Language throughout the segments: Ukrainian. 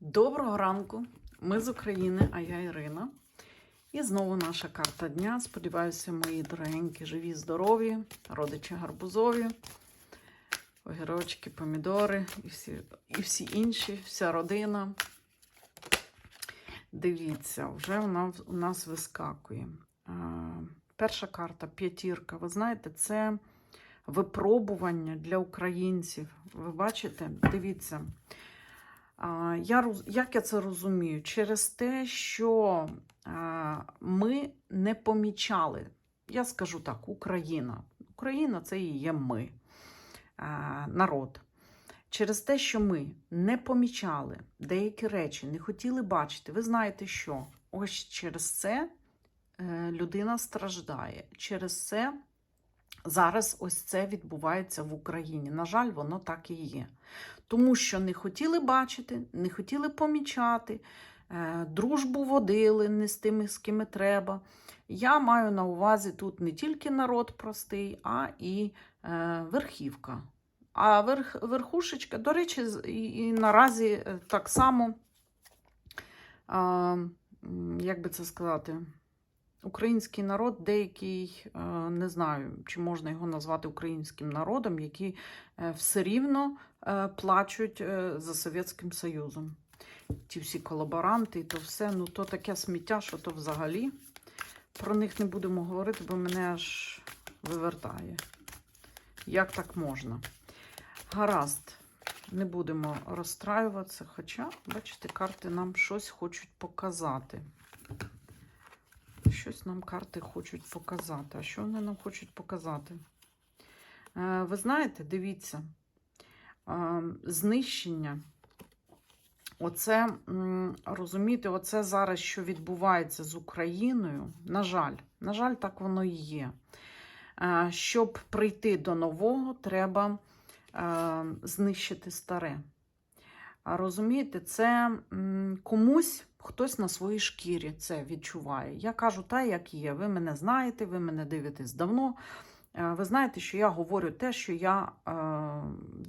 Доброго ранку! Ми з України, а я Ірина. І знову наша карта дня. Сподіваюся, мої дорогенькі, живі, здорові, родичі гарбузові, огірочки, помідори і всі, і всі інші, вся родина. Дивіться, вже вона у нас вискакує. Перша карта п'ятірка. Ви знаєте, це випробування для українців. Ви бачите? Дивіться. Я, як я це розумію? Через те, що ми не помічали, я скажу так, Україна. Україна це і є ми, народ. Через те, що ми не помічали деякі речі, не хотіли бачити, ви знаєте що? Ось через це е, людина страждає. Через це зараз ось це відбувається в Україні. На жаль, воно так і є. Тому що не хотіли бачити, не хотіли помічати, е, дружбу водили не з тими, з ким треба. Я маю на увазі тут не тільки народ простий, а і е, верхівка. А верх, верхушечка, до речі, і, наразі е, так само, як би це сказати, український народ, деякий, е, не знаю, чи можна його назвати українським народом, які е, все рівно е, плачуть за Совєтським Союзом. Ті всі колаборанти, і то все, ну то таке сміття, що то взагалі. Про них не будемо говорити, бо мене аж вивертає. Як так можна? Гаразд, не будемо розстраюватися, хоча, бачите, карти нам щось хочуть показати. Щось нам карти хочуть показати. А що вони нам хочуть показати? Е, Ви знаєте, дивіться, е, знищення. Оце, розумієте, оце зараз, що відбувається з Україною, на жаль, на жаль, так воно і є. Е, Щоб прийти до нового, треба знищити старе. Розумієте, це комусь хтось на своїй шкірі це відчуває. Я кажу та, як є. Ви мене знаєте, ви мене дивитесь давно. Е, Ви знаєте, що я говорю те, що я е,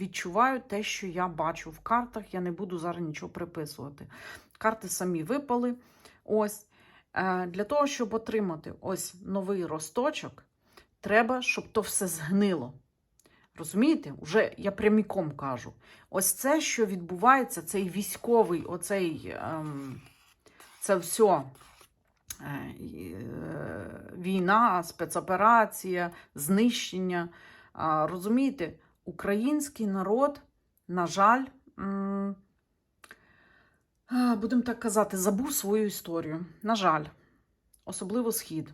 відчуваю, те, що я бачу в картах. Я не буду зараз нічого приписувати. Карти самі випали. Ось. Е, Для того, щоб отримати ось новий росточок, треба, щоб то все згнило. Розумієте? Уже я пряміком кажу. Ось це, що відбувається, цей військовий, оцей ем, це все. Е, е, Війна, спецоперація, знищення. А, Розумієте, український народ, на жаль, а, будемо так казати, забув свою історію. На жаль, особливо схід.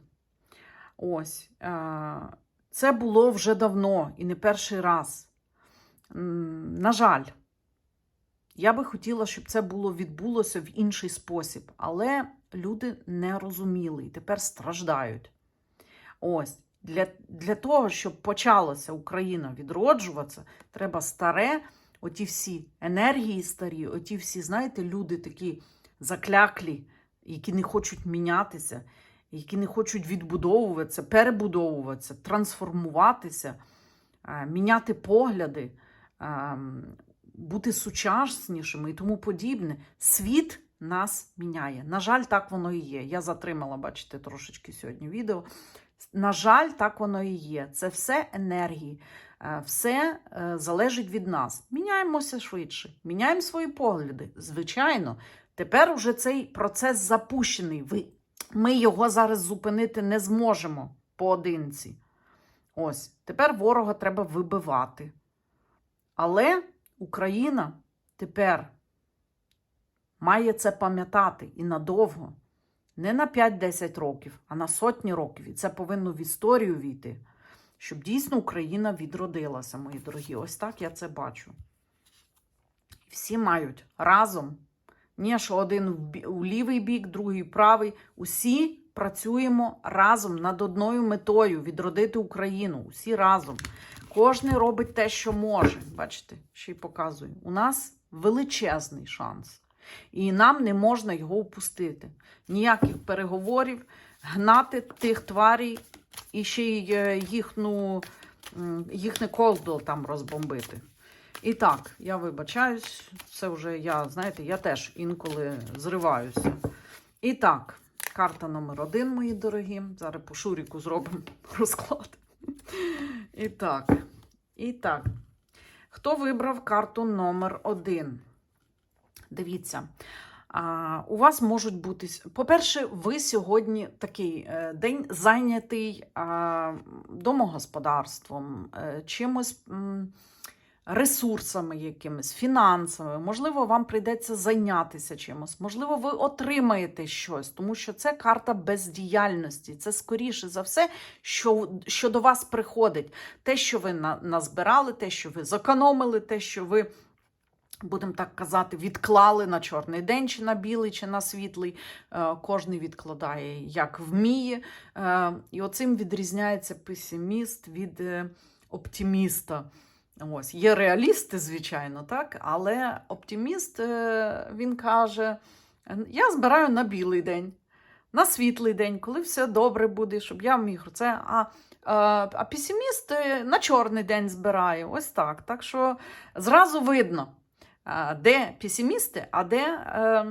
Ось. е, Це було вже давно і не перший раз. На жаль, я би хотіла, щоб це було відбулося в інший спосіб, але люди не розуміли і тепер страждають. Ось для, для того, щоб почалася Україна відроджуватися, треба старе, оті всі енергії старі, оті всі, знаєте, люди такі закляклі, які не хочуть мінятися, які не хочуть відбудовуватися, перебудовуватися, трансформуватися, е, міняти погляди, ем, бути сучаснішими і тому подібне. Світ нас міняє. На жаль, так воно і є. Я затримала, бачите, трошечки сьогодні відео. На жаль, так воно і є. Це все енергії, е, все е, залежить від нас. Міняємося швидше, міняємо свої погляди. Звичайно, тепер уже цей процес запущений. Ви, ми його зараз зупинити не зможемо поодинці. Ось, тепер ворога треба вибивати. Але Україна тепер має це пам'ятати і надовго. Не на 5-10 років, а на сотні років. І це повинно в історію війти, щоб дійсно Україна відродилася, мої дорогі. Ось так я це бачу. Всі мають разом, ні, що один в лівий бік, другий правий. Усі працюємо разом над одною метою відродити Україну. Усі разом. Кожен робить те, що може. Бачите, ще й показую. У нас величезний шанс. І нам не можна його упустити. Ніяких переговорів, гнати тих тварій і ще й е, їхну, м, їхнє колдо там розбомбити. І так, я вибачаюсь, це вже я, знаєте, я теж інколи зриваюся. І так, карта номер один, мої дорогі. Зараз по Шуріку зробимо розклад. І так, і так. Хто вибрав карту номер один? Дивіться. У вас можуть бути. По-перше, ви сьогодні такий е, день зайнятий домогосподарством, е, чимось. Ресурсами якимись, фінансами, можливо, вам прийдеться зайнятися чимось, можливо, ви отримаєте щось, тому що це карта бездіяльності. Це скоріше за все, що, що до вас приходить. Те, що ви на, назбирали, те, що ви зекономили, те, що ви будемо так казати, відклали на чорний день, чи на білий, чи на світлий. Е, Кожний відкладає як вміє. Е, І оцим відрізняється песиміст від е, оптиміста. Ось, є реалісти, звичайно, так, але оптиміст е, він каже: я збираю на білий день, на світлий день, коли все добре буде, щоб я міг це. А, а, а песиміст е, на чорний день збирає. Ось так. Так що зразу видно, де песимісти, а де е,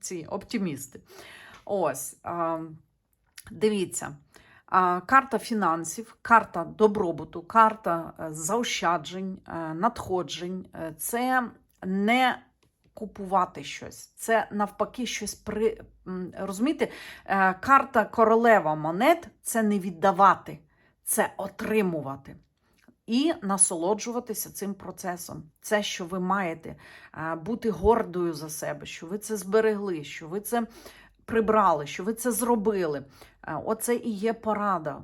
ці оптимісти. Ось, дивіться. Карта фінансів, карта добробуту, карта е, заощаджень, е, надходжень Е, це не купувати щось, це навпаки щось при. Розумієте, карта королева монет це не віддавати, це отримувати. І насолоджуватися цим процесом. Це, що ви маєте, бути гордою за себе, що ви це зберегли, що ви це прибрали, що ви це зробили. Е, Оце і є порада.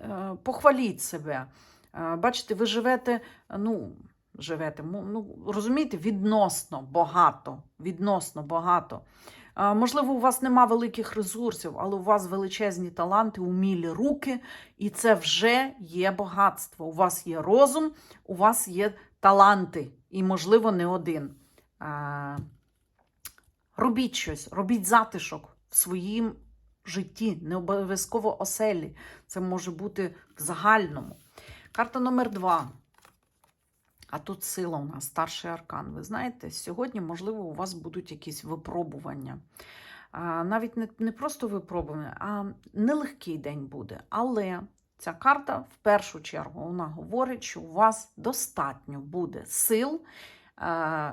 Е, Похваліть себе. Е, Бачите, ви живете, ну, живете, ну, розумієте, відносно багато. Відносно багато. Можливо, у вас нема великих ресурсів, але у вас величезні таланти, умілі руки, і це вже є багатство. У вас є розум, у вас є таланти, і, можливо, не один. Робіть щось, робіть затишок в своїм житті, не обов'язково оселі. Це може бути в загальному. Карта номер два. А тут сила у нас, старший аркан. Ви знаєте, сьогодні, можливо, у вас будуть якісь випробування. Навіть не, не просто випробування, а нелегкий день буде. Але ця карта в першу чергу вона говорить, що у вас достатньо буде сил,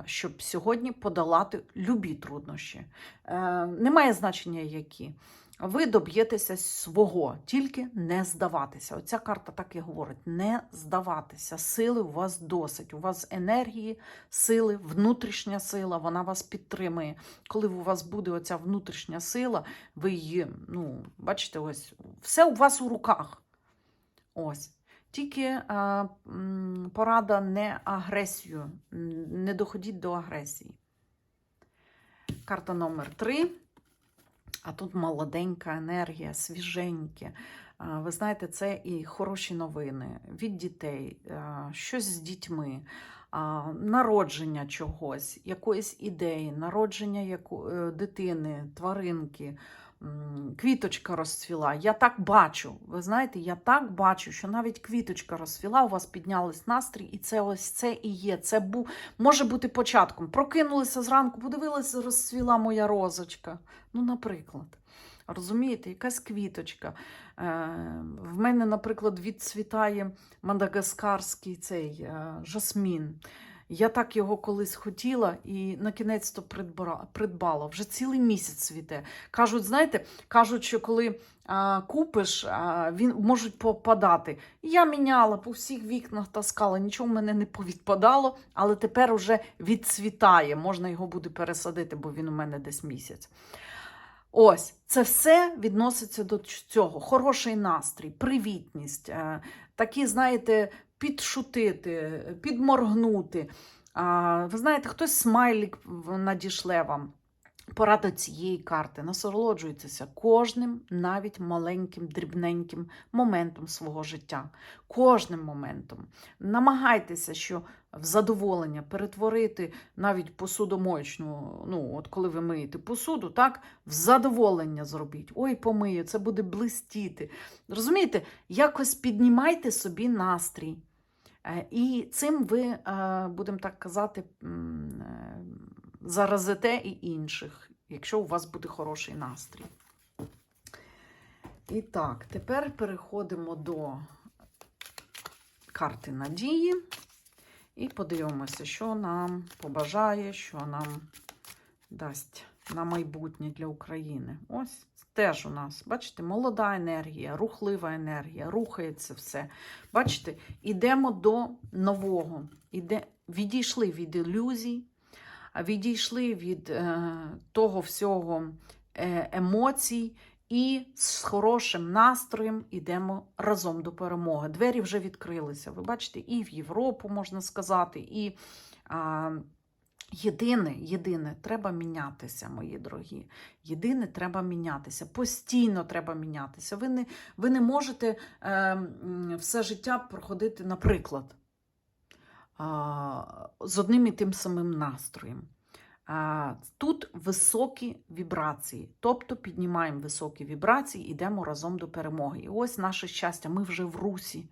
щоб сьогодні подолати любі труднощі. Е, Немає значення, які. Ви доб'єтеся свого, тільки не здаватися. Оця карта так і говорить: не здаватися. Сили у вас досить. У вас енергії, сили, внутрішня сила, вона вас підтримує. Коли у вас буде оця внутрішня сила, ви її, ну, бачите, ось все у вас у руках. Ось. Тільки м, порада не агресію, не доходіть до агресії. Карта номер 3. А тут молоденька енергія, свіженьке. Ви знаєте, це і хороші новини від дітей, щось з дітьми, народження чогось, якоїсь ідеї, народження е, дитини, тваринки, квіточка розцвіла. Я так бачу. Ви знаєте, я так бачу, що навіть квіточка розцвіла, у вас піднялись настрій, і це ось це і є. Це бу, може бути початком. Прокинулися зранку, подивилися, розцвіла моя розочка. Ну, наприклад. Розумієте, якась квіточка. Е, в мене, наприклад, відцвітає мадагаскарський цей е, жасмін. Я так його колись хотіла і на кінець-то придбара- придбала. Вже цілий місяць цвіте. Кажуть, знаєте, кажуть, що коли а, купиш, а, він можуть попадати. Я міняла по всіх вікнах таскала, нічого в мене не повідпадало, але тепер уже відцвітає. Можна його буде пересадити, бо він у мене десь місяць. Ось це все відноситься до цього. Хороший настрій, привітність, е, такі, знаєте, підшутити, підморгнути. А, Ви знаєте, хтось смайлік надішле вам. Порада цієї карти. Насолоджуйтеся кожним, навіть маленьким, дрібненьким моментом свого життя. Кожним моментом. Намагайтеся, що в задоволення перетворити навіть посудомоєчну, ну, от коли ви миєте посуду, так, в задоволення зробіть. Ой, помию, це буде блистіти. Розумієте, якось піднімайте собі настрій. Е, І цим ви, е, будемо так казати, е, заразите і інших, якщо у вас буде хороший настрій. І так, тепер переходимо до карти надії і подивимося, що нам побажає, що нам дасть на майбутнє для України. Ось теж у нас, бачите, молода енергія, рухлива енергія, рухається все. Бачите, ідемо до нового. Іде, відійшли від ілюзій, відійшли від е, того всього е, емоцій. І з хорошим настроєм йдемо разом до перемоги. Двері вже відкрилися. Ви бачите, і в Європу можна сказати, і а, єдине, єдине, треба мінятися, мої дорогі. Єдине, треба мінятися. Постійно треба мінятися. Ви не, ви не можете е, все життя проходити, наприклад, а, з одним і тим самим настроєм. А, Тут високі вібрації, тобто піднімаємо високі вібрації, йдемо разом до перемоги. І ось наше щастя, ми вже в русі.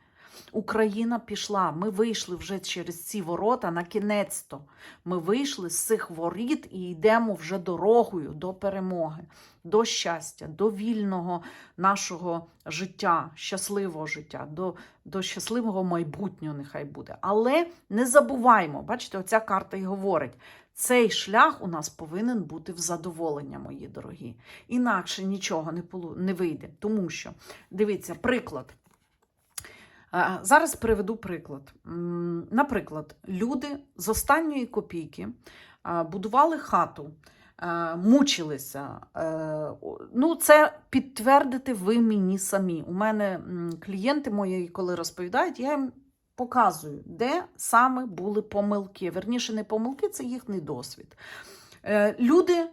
Україна пішла, ми вийшли вже через ці ворота на кінець-то. Ми вийшли з цих воріт і йдемо вже дорогою до перемоги, до щастя, до вільного нашого життя, щасливого життя, до, до щасливого майбутнього нехай буде. Але не забуваймо, бачите, оця карта і говорить. Цей шлях у нас повинен бути в задоволення, мої дорогі. Інакше нічого не вийде. Тому що, дивіться, приклад. Е, Зараз приведу приклад. Наприклад, люди з останньої копійки е, будували хату, е, мучилися. Ну, це підтвердите ви мені самі. У мене клієнти мої, коли розповідають, я їм показую, де саме були помилки. Верніше, не помилки, це їхній досвід. Люди,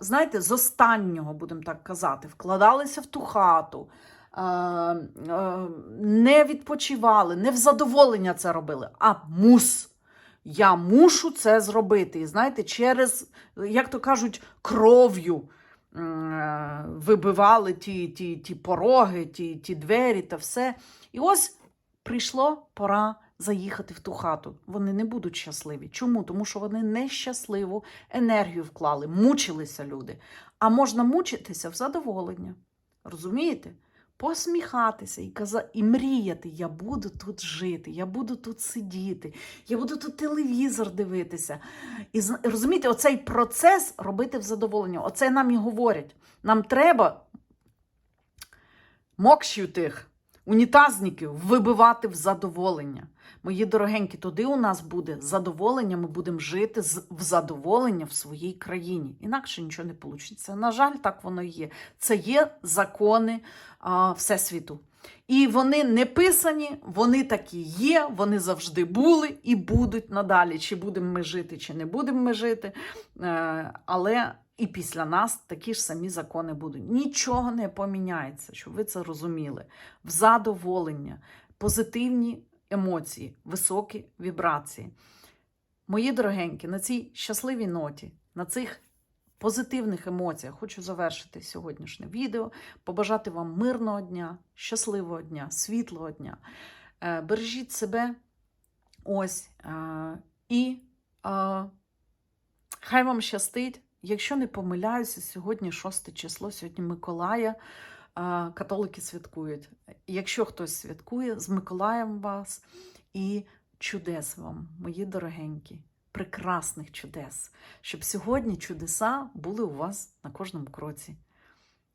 знаєте, з останнього, будемо так казати, вкладалися в ту хату, не відпочивали, не в задоволення це робили, а мус. Я мушу це зробити. І знаєте, через, як то кажуть, кров'ю е, вибивали ті, ті, ті пороги, ті, ті двері та все. І ось прийшло пора заїхати в ту хату. Вони не будуть щасливі. Чому? Тому що вони нещасливу енергію вклали, мучилися люди. А можна мучитися в задоволення. Розумієте? Посміхатися і каза... і мріяти, я буду тут жити, я буду тут сидіти, я буду тут телевізор дивитися. І розумієте, оцей процес робити в задоволенні. Оце нам і говорять. Нам треба мокшів тих унітазників вибивати в задоволення. Мої дорогенькі, туди у нас буде задоволення, ми будемо жити в задоволення в своїй країні. Інакше нічого не вийде. На жаль, так воно і є. Це є закони а, Всесвіту. І вони не писані, вони такі є, вони завжди були і будуть надалі. Чи будемо ми жити, чи не будемо ми жити. Е, але і після нас такі ж самі закони будуть. Нічого не поміняється, щоб ви це розуміли. В задоволення, позитивні емоції, високі вібрації. Мої дорогенькі, на цій щасливій ноті, на цих позитивних емоціях хочу завершити сьогоднішнє відео, побажати вам мирного дня, щасливого дня, світлого дня. Е, Бережіть себе. Ось. е, І е, хай вам щастить. Якщо не помиляюся, сьогодні 6 число, сьогодні Миколая. Католики святкують. Якщо хтось святкує, з Миколаєм вас і чудес вам, мої дорогенькі, прекрасних чудес, щоб сьогодні чудеса були у вас на кожному кроці.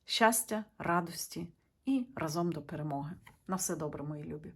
Щастя, радості і разом до перемоги. На все добре, мої любі!